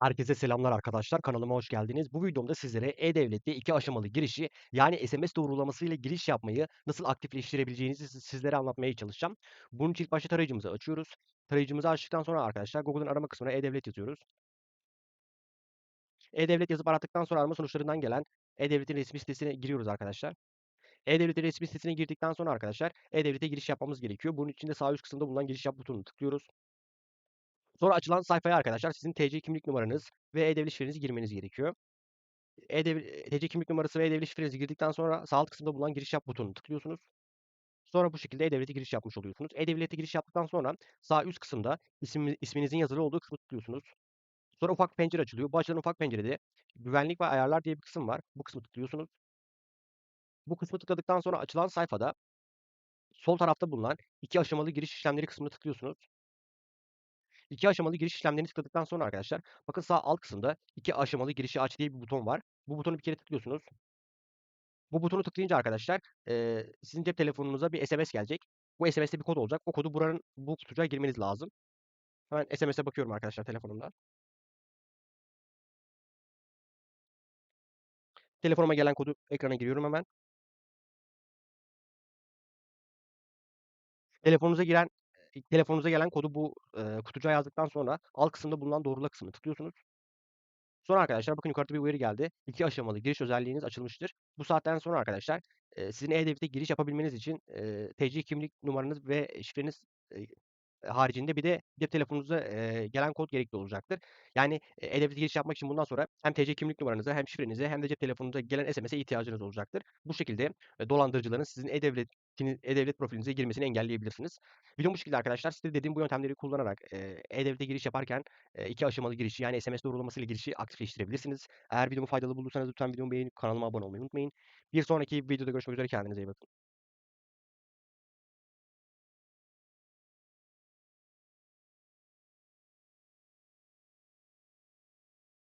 Herkese selamlar arkadaşlar. Kanalıma hoş geldiniz. Bu videomda sizlere e-Devlet'te iki aşamalı girişi yani SMS doğrulaması ile giriş yapmayı nasıl aktifleştirebileceğinizi siz- sizlere anlatmaya çalışacağım. Bunun için ilk başta tarayıcımızı açıyoruz. Tarayıcımızı açtıktan sonra arkadaşlar Google'ın arama kısmına e-Devlet yazıyoruz. E-Devlet yazıp arattıktan sonra arama sonuçlarından gelen e-Devlet'in resmi sitesine giriyoruz arkadaşlar. E-Devlet'in resmi sitesine girdikten sonra arkadaşlar e-Devlet'e giriş yapmamız gerekiyor. Bunun için de sağ üst kısımda bulunan giriş yap butonunu tıklıyoruz. Sonra açılan sayfaya arkadaşlar sizin TC kimlik numaranız ve e-Devlet şifrenizi girmeniz gerekiyor. E-Devlet TC kimlik numarası ve e-Devlet şifrenizi girdikten sonra sağ alt kısımda bulunan giriş yap butonunu tıklıyorsunuz. Sonra bu şekilde e-Devlet'e giriş yapmış oluyorsunuz. E-Devlet'e giriş yaptıktan sonra sağ üst kısımda ismi, isminizin yazılı olduğu kısmı tıklıyorsunuz. Sonra ufak pencere açılıyor. Bu açılan ufak pencerede güvenlik ve ayarlar diye bir kısım var. Bu kısmı tıklıyorsunuz. Bu kısmı tıkladıktan sonra açılan sayfada sol tarafta bulunan iki aşamalı giriş işlemleri kısmını tıklıyorsunuz. İki aşamalı giriş işlemlerini tıkladıktan sonra arkadaşlar bakın sağ alt kısımda iki aşamalı girişi aç diye bir buton var. Bu butonu bir kere tıklıyorsunuz. Bu butonu tıklayınca arkadaşlar eee, sizin cep telefonunuza bir SMS gelecek. Bu SMS'te bir kod olacak. O kodu buranın bu kutucuğa girmeniz lazım. Hemen SMS'e bakıyorum arkadaşlar telefonumda. Telefonuma gelen kodu ekrana giriyorum hemen. Telefonunuza giren e, telefonunuza gelen kodu bu eee, kutucuğa yazdıktan sonra alt kısımda bulunan doğrula kısmını tıklıyorsunuz. Sonra arkadaşlar bakın yukarıda bir uyarı geldi. İki aşamalı giriş özelliğiniz açılmıştır. Bu saatten sonra arkadaşlar eee, sizin e-Devlet'e giriş yapabilmeniz için eee, TC kimlik numaranız ve şifreniz eee, haricinde bir de cep telefonunuza eee, gelen kod gerekli olacaktır. Yani e, e-Devlet'e giriş yapmak için bundan sonra hem TC kimlik numaranıza hem şifrenize hem de cep telefonunuza gelen SMS'e ihtiyacınız olacaktır. Bu şekilde e, dolandırıcıların sizin e-Devlet e-Devlet profilinize girmesini engelleyebilirsiniz. Videom bu şekilde arkadaşlar. Size dediğim bu yöntemleri kullanarak eee, e-Devlet'e giriş yaparken eee, iki aşamalı girişi yani SMS doğrulamasıyla girişi aktifleştirebilirsiniz. Eğer videomu faydalı bulduysanız lütfen videomu beğenip kanalıma abone olmayı unutmayın. Bir sonraki videoda görüşmek üzere kendinize iyi bakın.